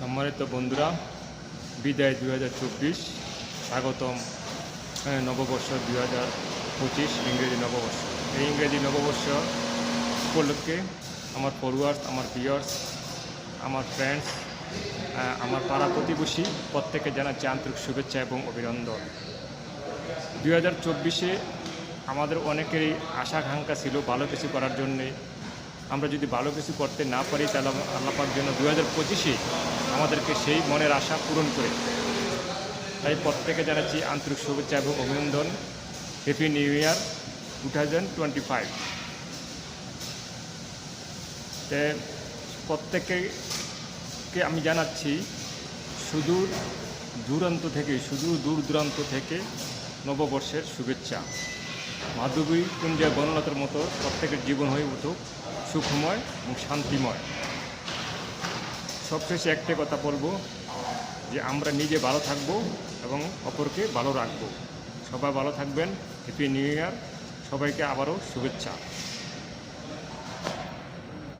সম্মানিত বন্ধুরা, বিদায় দুই হাজার চব্বিশ, স্বাগতম নববর্ষ দুই হাজার পঁচিশ, ইংরেজি নববর্ষ। এই ইংরেজি নববর্ষ উপলক্ষে আমার ফলোয়ার্স আমার ভিউয়ার্স আমার ফ্রেন্ডস আমার পাড়া প্রতিবেশী, প্রত্যেকে জানাচ্ছি আন্তরিক শুভেচ্ছা এবং অভিনন্দন। দুই হাজার চব্বিশে আমাদের অনেকেরই আশা আকাঙ্ক্ষা ছিল ভালো কিছু করার জন্যে আমরা যদি ভালো কিছু করতে না পারি, তাহলে আল্লাপার জন্য দু হাজার পঁচিশে আমাদেরকে সেই মনের আশা পূরণ করে। তাই প্রত্যেকে জানাচ্ছি আন্তরিক শুভেচ্ছা এবং অভিনন্দন। Happy new year two thousand twenty five প্রত্যেককে আমি জানাচ্ছি, সুদূর দূরান্ত থেকে, সুদূর দূর দূরান্ত থেকে নববর্ষের শুভেচ্ছা। মাধবী কুঞ্জা বনলতার মতো প্রত্যেকের জীবন হয়ে উঠুক, সুখময় এবং শান্তিময়। সবশেষে একটাই কথা বলব, যে আমরা নিজে ভালো থাকব এবং অপরকে ভালো রাখব। সবাই ভালো থাকবেন, হ্যাপি নিউ ইয়ার। সবাইকে আবারও শুভেচ্ছা।